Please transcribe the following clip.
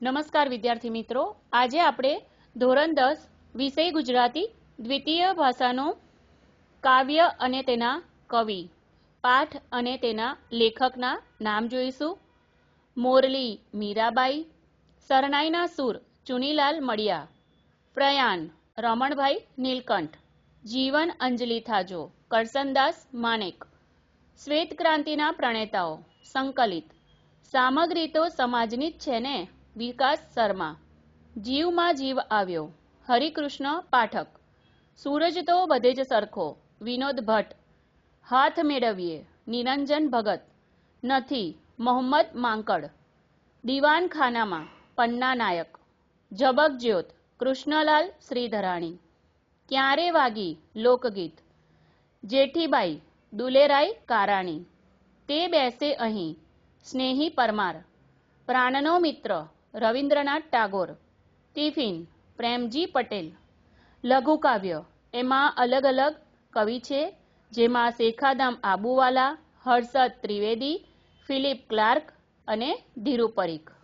નમસ્કાર વિદ્યાર્થી મિત્રો. આજે આપણે ધોરણ દસ, વિષય ગુજરાતી, દ્વિતીય ભાષાનો કાવ્ય અને તેના કવિ, પાઠ અને તેના લેખકના નામ જોઈશું. મોરલી મીરાબાઈ, શરણાઈના સુર ચુનીલાલ મળિયા પ્રયાણ રમણભાઈ નીલકંઠ, જીવન અંજલિ થાજો કરસનદાસ માણેક, શ્વેત ક્રાંતિના પ્રણેતાઓ, સંકલિત, સામગ્રી તો સમાજની જ છે ને? વિકાસ શર્મા. જીવમાં જીવ આવ્યો. હરિકૃષ્ણ પાઠક. સૂરજ તો બધે જ સરખો. વિનોદ ભટ્ટ. હાથ મેળવીએ. નિરંજન ભગત. નથી. મોહમ્મદ માંકડ. દીવાનખાનામાં પન્ના નાયક. જબક જ્યોત. કૃષ્ણલાલ શ્રીધરાણી. ક્યારે વાગી લોકગીત? જેઠીબાઈ દુલેરાઈ કારાણી. તે બેસે અહીં. સ્નેહી પરમાર. પ્રાણનો મિત્ર. રવિન્દ્રનાથ ટાગોર, ટિફિન, પ્રેમજી પટેલ લઘુકાવ્ય એમાં અલગ અલગ કવિ છે, જેમાં શેખાદામ આબુવાલા, હર્ષદ ત્રિવેદી, ફિલિપ ક્લાર્ક અને ધીરુ પરીખ